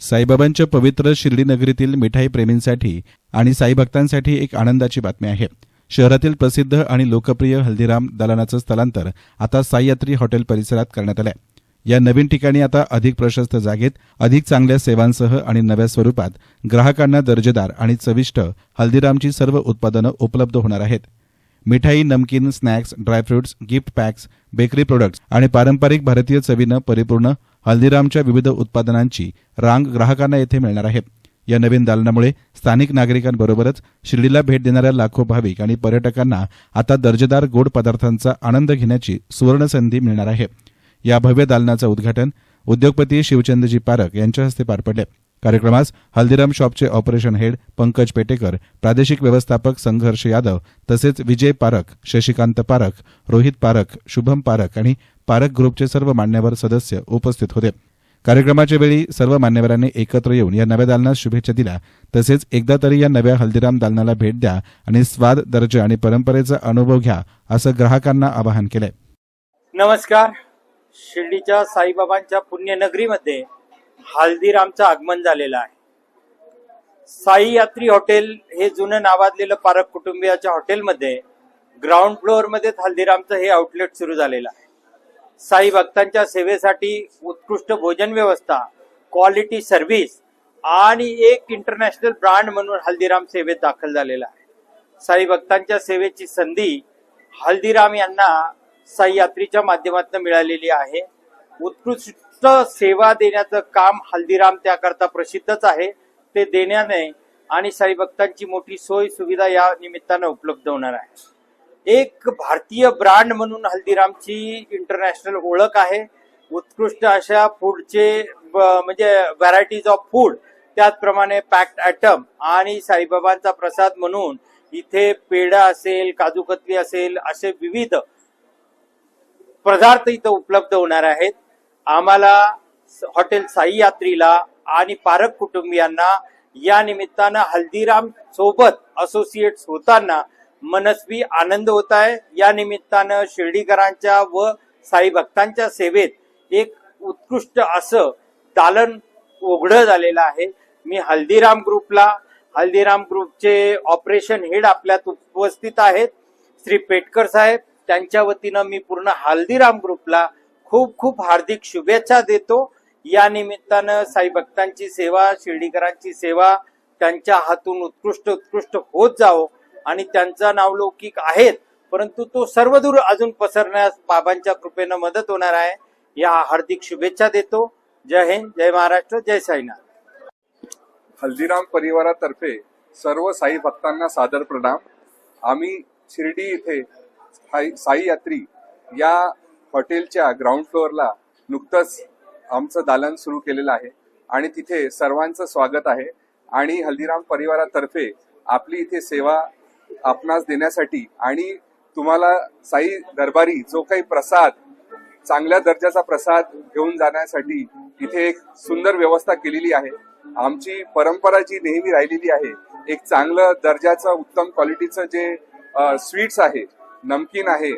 साईबाबांच्या पवित्र शिर्डी नगरीतील मिठाई प्रेमींसाठी आणि साई भक्तांसाठी एक आनंदाची बातमी आहे. शहरातील प्रसिद्ध आणि लोकप्रिय हल्दीराम दालनाचं स्थलांतर आता साईयात्री हॉटेल परिसरात करण्यात आलंय. या नवीन ठिकाणी आता अधिक प्रशस्त जागेत अधिक चांगल्या सेवांसह आणि नव्या स्वरूपात ग्राहकांना दर्जेदार आणि चविष्ट हल्दीरामची सर्व उत्पादनं उपलब्ध होणार आहेत. मिठाई नमकीन snacks dry fruits gift packs bakery products आणि पारंपरिक भारतीय चवीनं परिपूर्ण हल्दीरामच्या विविध उत्पादनांची रांग ग्राहकांना येथे मिळणार आहे या नवीन दालनामुळे स्थानिक नागरिकांबरोबरच शिर्डीला भेट देणाऱ्या लाखो भाविक आणि पर्यटकांना आता दर्जेदार गोड पदार्थांचा आनंद घेण्याची सुवर्णसंधी मिळणार आहे. या भव्य दालनाचं उद्घाटन उद्योगपती शिवचंदजी पारख यांच्या हस्ते पार पडले. कार्यक्रमास हल्दीराम शॉपचे ऑपरेशन हेड पंकज पेटेकर प्रादेशिक व्यवस्थापक संघर्ष यादव तसेच विजय पारख शशिकांत पारख रोहित पारख शुभम पारख आणि पारक ग्रुपचे सर्व मान्यवर सदस्य उपस्थित होते. कार्यक्रमाच्या वेळी सर्व मान्यवरांनी एकत्र येऊन या नव्या दालनास शुभेच्छा दिल्या. तसेच एकदा तरी या नव्या हल्दीराम दालनाला भेट द्या आणि स्वाद दर्जा आणि परंपरेचा अनुभव घ्या असं ग्राहकांना आवाहन केलंय. नमस्कार. शिर्डीच्या साईबाबांच्या पुण्यनगरीमध्ये हल्दीरामचं आगमन झालेलं आहे. साई यात्री हॉटेल हे जुनं नावाजलेलं पारक कुटुंबियाच्या हॉटेलमध्ये ग्राउंड फ्लोअरमध्ये हल्दीरामचं हे आउटलेट सुरू झालेलं आहे. साई भक्तांच्या सेवेसाठी उत्कृष्ट भोजन व्यवस्था क्वालिटी सर्व्हिस आणि एक इंटरनॅशनल ब्रँड म्हणून हल्दीराम सेवेत दाखल झालेला आहे. साई भक्तांच्या सेवेची संधी हल्दीराम यांना साई यात्रीच्या माध्यमातून मिळालेली आहे. उत्कृष्ट सेवा देण्याचं काम हल्दीराम त्याकरता प्रसिद्धच आहे. ते देण्याने आणि साई भक्तांची मोठी सोय सुविधा या निमित्तानं उपलब्ध होणार आहे. एक भारतीय ब्रँड म्हणून हल्दीरामची इंटरनॅशनल ओळख आहे. उत्कृष्ट अशा फूडचे ब- म्हणजे व्हरायटीज ऑफ फूड त्याचप्रमाणे पॅक्ड ॲटम आणि साईबाबांचा प्रसाद म्हणून इथे पेढा असेल काजू कतली असेल असे विविध पदार्थ इथं उपलब्ध होणार आहेत. आम्हाला स- हॉटेल साई यात्रीला आणि पारक कुटुंबियांना या निमित्तानं हल्दीराम सोबत असोसिएट्स होताना मनस्वी आनंद होत आहे. या निमित्तानं शिर्डीकरांच्या व साई भक्तांच्या सेवेत एक उत्कृष्ट असं दालन उघडं झालेलं आहे. मी हल्दीराम ग्रुपला हल्दीराम ग्रुपचे ऑपरेशन हेड आपल्यात उपस्थित आहेत. श्री पेटकर साहेब त्यांच्या वतीनं मी पूर्ण हल्दीराम ग्रुपला खूप खूप हार्दिक शुभेच्छा देतो. या निमित्तानं साई भक्तांची सेवा शिर्डीकरांची सेवा त्यांच्या हातून उत्कृष्ट उत्कृष्ट होत जावो. आणि त्यांचा नावलौकिक आहेत परंतु तो सर्वदूर अजून पसरण्यास बाबांच्या कृपेनं मदत होणार आहे. या हार्दिक शुभेच्छा देतो. जय हिंद जय महाराष्ट्र जय साईनाथ. हल्दीराम परिवारातर्फे सर्व साई भक्तांना सादर प्रणाम. आम्ही शिर्डी इथे साई साई यात्री या हॉटेलच्या ग्राउंड फ्लोअरला नुकतंच आमचं दालन सुरू केलेलं आहे आणि तिथे सर्वांचं स्वागत आहे. आणि हल्दीराम परिवारातर्फे आपली इथे सेवा आपणास देण्यासाठी आणि तुम्हाला साई दरबारी जो काही प्रसाद चांगल्या दर्जाचा प्रसाद घेऊन जाण्यासाठी इथे एक सुंदर व्यवस्था केलेली आहे. आमची परंपरा जी नेहमी राहिलेली आहे एक चांगलं दर्जाचं उत्तम क्वालिटीचं जे स्वीट्स आहे नमकीन आहे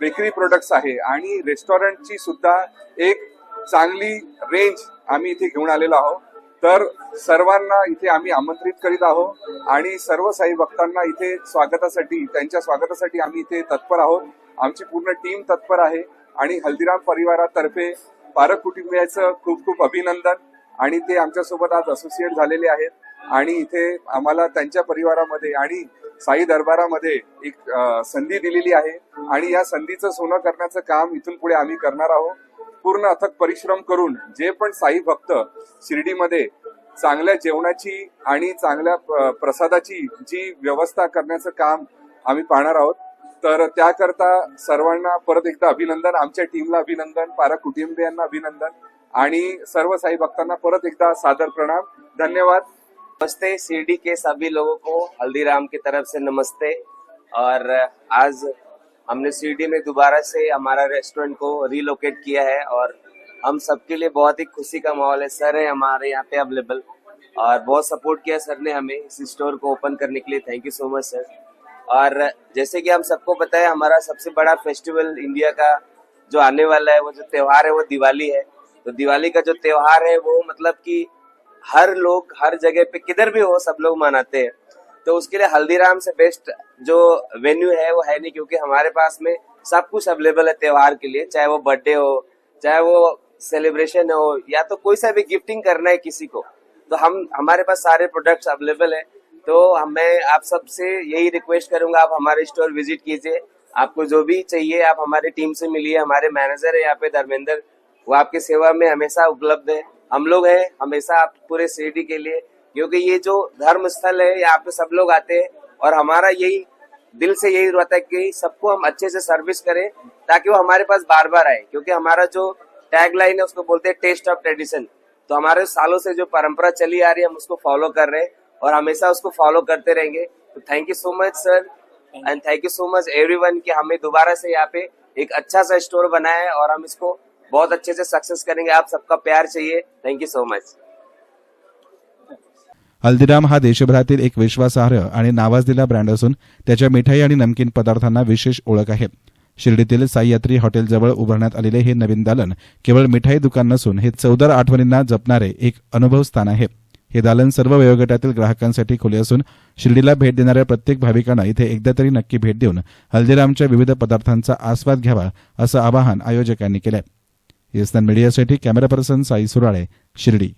बेकरी प्रोडक्ट्स आहे आणि रेस्टॉरंटची सुद्धा एक चांगली रेंज आम्ही इथे घेऊन आलेलो आहोत. तर सर्वांना इथे आम्ही आमंत्रित करीत आहोत आणि सर्व साई भक्तांना इथे स्वागतासाठी त्यांच्या स्वागतासाठी आम्ही इथे तत्पर आहोत. आमची पूर्ण टीम तत्पर आहे आणि हल्दीराम परिवारातर्फे पारक कुटुंबियाचं खूप खूप अभिनंदन. आणि ते आमच्यासोबत आज असोसिएट झालेले आहेत आणि इथे आम्हाला त्यांच्या परिवारामध्ये आणि साई दरबारामध्ये एक संधी दिलेली आहे. आणि या संधीचं सोनं करण्याचं काम इथून पुढे आम्ही करणार आहोत. पूर्ण अथक परिश्रम करून जे पण साई भक्त शिर्डीमध्ये चांगल्या जेवणाची आणि चांगल्या प्रसादाची जी व्यवस्था करण्याचं काम आम्ही पाहणार आहोत. तर त्याकरता सर्वांना परत एकदा अभिनंदन आमच्या टीमला अभिनंदन पारा कुटुंबियांना अभिनंदन आणि सर्व साई भक्तांना परत एकदा सादर प्रणाम. धन्यवाद. नमस्ते शिर्डी के सभी लोगों को हल्दीराम की तरफ से नमस्ते. और आज हमने शिरडी में दोबारा से हमारा रेस्टोरेंट को रिलोकेट किया है और हम सबके लिए बहुत ही खुशी का माहौल है। सर है हमारे यहाँ पे अवेलेबल और बहुत सपोर्ट किया सर ने हमें इस स्टोर को ओपन करने के लिए। Thank you so much sir और जैसे कि हम सबको पता है, हमारा सबसे बड़ा फेस्टिवल इंडिया का जो आने वाला है, वो जो त्योहार है, वो दिवाली है। तो दिवाली का जो त्योहार है, वो मतलब कि हर लोग, हर जगह पे किधर भी हो, सब लोग मनाते हैं। तो उसके लिए हल्दीराम से बेस्ट जो वेन्यू है, वो है नहीं, क्योंकि हमारे पास में सब कुछ अवेलेबल है त्योहार के लिए, चाहे वो बर्थडे हो, चाहे वो सेलिब्रेशन हो, या तो कोई सा भी गिफ्टिंग करना है किसी को। तो हम, हमारे पास सारे प्रोडक्ट्स अवेलेबल है। तो मैं आप सबसे यही रिक्वेस्ट करूँगा, आप हमारे स्टोर विज़िट कीजिए। आपको जो भी चाहिए, आप हमारी टीम से मिलिए, हमारे मैनेजर है यहाँ पे, धर्मेंद्र। वो आपकी सेवा में हमेशा उपलब्ध है। हम लोग हैं, हमेशा आप पूरे सिटी के लिए क्योंकि ये जो धर्म स्थल है यहाँ पे सब लोग आते हैं और हमारा यही दिल से यही रहता है कि सबको हम अच्छे से सर्विस करें ताकि वो हमारे पास बार बार आए। क्योंकि हमारा जो टैग लाइन है उसको बोलते हैं टेस्ट ऑफ़ ट्रेडिशन तो हमारे सालों से जो परंपरा चली आ रही है हम उसको फॉलो कर रहे हैं और हमेशा उसको फॉलो करते रहेंगे। तो thank you so much sir and thank you so much everyone कि हमें दोबारा से यहाँ पे एक अच्छा सा स्टोर बनाया है और हम इसको बहुत अच्छे से सक्सेस करेंगे। आप सबका प्यार चाहिए। Thank you so much Haldiram हा देशभरातील एक विश्वासार्ह आणि नावाजलेला ब्रँड असून त्याच्या मिठाई आणि नमकीन पदार्थांना विशेष ओळख आहे. शिर्डीतील साई यात्री हॉटेलजवळ उभारण्यात आलेले हे नवीन दालन केवळ मिठाई दुकान नसून हे चौदार आठवणींना जपणारे एक अनुभव स्थान आहे. हे दालन सर्व वयोगटातील ग्राहकांसाठी खुले असून शिर्डीला भेट देणाऱ्या प्रत्येक भाविकांना इथे एकदा तरी नक्की भेट देऊन हल्दीरामच्या विविध पदार्थांचा आस्वाद घ्यावा असं आवाहन आयोजकांनी केलं येसनन मीडियासाठी कॅमेरा पर्सन साई सुराळे शिर्डी.